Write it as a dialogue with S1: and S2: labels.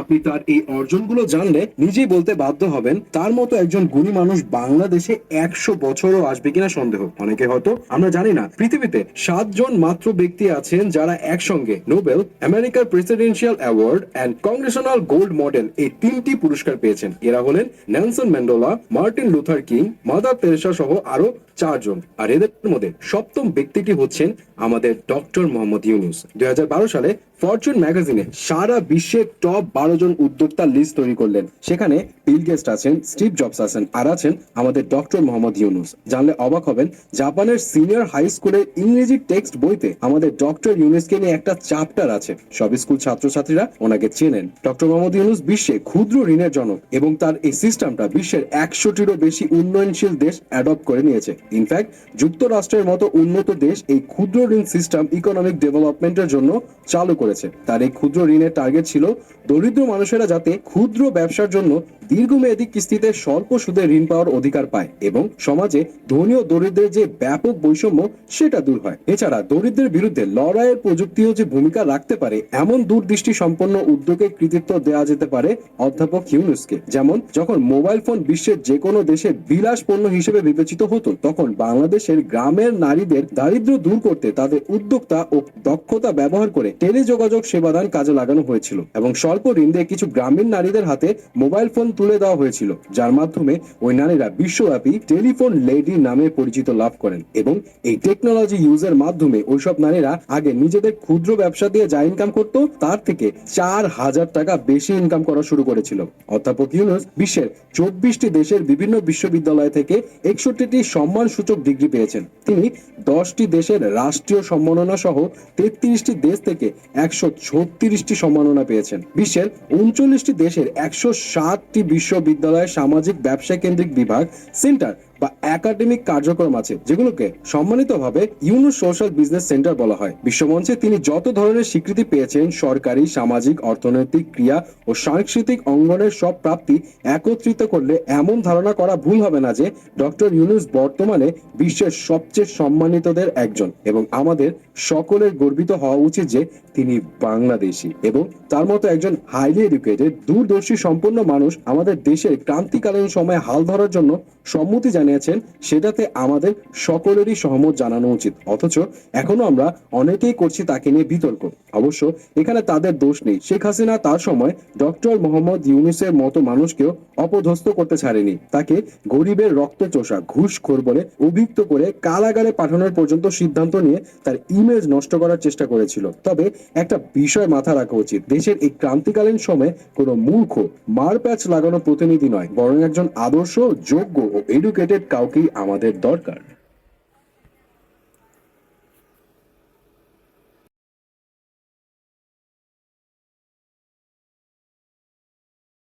S1: আপনি তার এই অর্জনগুলো জানলে নিজেই বলতে বাধ্য হবেন, তার মতো একজন গুণী মানুষ বাংলাদেশে একশো বছরও আসবে কিনা সন্দেহ। অনেকে হয়তো, আমরা জানি না, পৃথিবীতে সাতজন মাত্র ব্যক্তি আছেন যারা একসঙ্গে নোবেল, আমেরিকার presidential award and congressional gold medal এই তিনটি পুরস্কার পেয়েছেন। এরা হলেন Nelson Mandela, Martin Luther King, Mother Teresa সহ আরও চারজন। আর এদের মধ্যে সপ্তম ব্যক্তিটি হচ্ছেন আমাদের ডক্টর মোহাম্মদ ইউনুস। দুই হাজার বারো সালে ফরচুন ম্যাগাজিনে সারা বিশ্বের টপ বারো জন উদ্যোক্তার লিস্ট তৈরি করলেন। সেখানে বিল গেস্ট আছেন স্টিভ জবস আছেন, আর আছেন আমাদের ডক্টর মোহাম্মদ ইউনুস। জানলে অবাক হবেন, জাপানের সিনিয়র হাই স্কুলের ইংরেজি টেক্সট বইতে আমাদের ডক্টর ইউনুসকে নিয়ে একটা চ্যাপ্টার আছে। সব স্কুল ছাত্রছাত্রীরা ওনাকে চেনেন। ডক্টর মোহাম্মদ ইউনুস বিশ্বে ক্ষুদ্র ঋণের জনক এবং তার এই সিস্টেমটা বিশ্বের একশোটিরও বেশি উন্নয়নশীল দেশ অ্যাডপ্ট করে নিয়েছে। ইনফ্যাক্ট যুক্তরাষ্ট্রের মতো উন্নত দেশ এই ক্ষুদ্র ঋণ সিস্টেম ইকোনমিক ডেভেলপমেন্টের জন্য চালু করেছে। তার এই ক্ষুদ্র ঋণের টার্গেট ছিল দরিদ্র মানুষেরা যাতে ক্ষুদ্র ব্যবসার জন্য দীর্ঘমেয়াদী কিস্তিতে স্বল্প সুদে ঋণ পাওয়ার অধিকার পায় এবং সমাজে ধনী ও দরিদ্রের যে ব্যাপক বৈষম্য, সেটা দূর হয়। এছাড়া দরিদ্রের বিরুদ্ধে লড়াইয়ের প্রযুক্তিও যে ভূমিকা রাখতে পারে, এমন দূরদৃষ্টি সম্পন্ন উদ্যোগে কৃতিত্ব দেওয়া যেতে পারে অধ্যাপক ইউনুসকে। যেমন, যখন মোবাইল ফোন বিশ্বের যে কোনো দেশে বিলাস পণ্য হিসেবে বিবেচিত হতো, তখন বাংলাদেশের গ্রামের নারীদের দারিদ্র দূর করতে তাদের উদ্যোক্তা ও দক্ষতা ব্যবহার করে টেলিযোগাযোগ সেবাদান কাজে লাগানো হয়েছিল। এবং স্বল্প ঋণ দিয়ে কিছু গ্রামীণ নারীদের হাতে মোবাইল ফোন তুলে দেওয়া হয়েছিল, যার মাধ্যমে ওই নারীরা বিশ্বব্যাপী টেলিফোন লেডি নামে পরিচিত লাভ করেন এবং এই টেকনোলজি ইউজের মাধ্যমে ওইসব নারীরা আগে নিজেদের ক্ষুদ্র ব্যবসা দিয়ে যা ইনকাম করতো, তার থেকে চার হাজার টাকা বেশি ইনকাম করা শুরু করেছিল। অধ্যাপক ইউনুস বিশ্বের চব্বিশটি দেশের বিভিন্ন বিশ্ববিদ্যালয় থেকে একষট্টিটি সম্মান সূচক ডিগ্রি পেয়েছেন। তিনি দশটি দেশের রাষ্ট্রীয় সম্মাননা সহ তেত্রিশটি দেশ থেকে একশো ছত্রিশটি সম্মাননা পেয়েছেন। বিশ্বের উনচল্লিশটি দেশের একশো ষাটটি বিশ্ববিদ্যালয়ের সামাজিক ব্যবসা কেন্দ্রিক বিভাগ সেন্টার বা একাডেমিক কার্যক্রম আছে, যেগুলোকে সম্মানিতভাবে ইউনুস সোশ্যাল বিজনেস সেন্টার বলা হয়। বিশ্বমঞ্চে তিনি যত ধরনের স্বীকৃতি পেয়েছেন, সরকারি, সামাজিক, অর্থনৈতিক ক্রিয়া ও সাংস্কৃতিক অঙ্গনের সব প্রাপ্তি একত্রিত করলে এমন ধারণা করা ভুল হবে না যে ডক্টর ইউনুস বর্তমানে বিশ্বের সবচেয়ে সম্মানিতদের একজন এবং আমাদের সকলের গর্বিত হওয়া উচিত যে তিনি বাংলাদেশি এবং তার মতো একজন হাইলি এডুকেটেড দূরদর্শী, সম্পন্ন মানুষ আমাদের দেশের ক্রান্তিকালীন সময়ে হাল ধরার জন্য সম্মতি জানিয়েছেন সেটাতে আমাদের সকলেরই সহমত জানানো উচিত। অথচ এখনও আমরা অনেকেই করছি তাকে নিয়ে বিতর্ক। অবশ্য এখানে তাদের দোষ নেই। শেখ হাসিনা তার সময় ডক্টর মোহাম্মদ ইউনুসের মতো মানুষকেও অপধস্থ করতে ছাড়েনি। তাকে গরিবের রক্ত চোষা ঘুষখোর বলে অভিযুক্ত করে কারাগারে পাঠানোর পর্যন্ত সিদ্ধান্ত নিয়ে তার ইমেজ নষ্ট করার চেষ্টা করেছিল। তবে একটা বিষয় মাথা রাখা উচিত। দেশের এই ক্রান্তিকালীন সময়ে কোনো মূর্খ মার প্যাচ লাগানো প্রতিনিধি নয়, বরং একজন আদর্শ, যোগ্য ও এডুকেটেড কাউকেই আমাদের দরকার।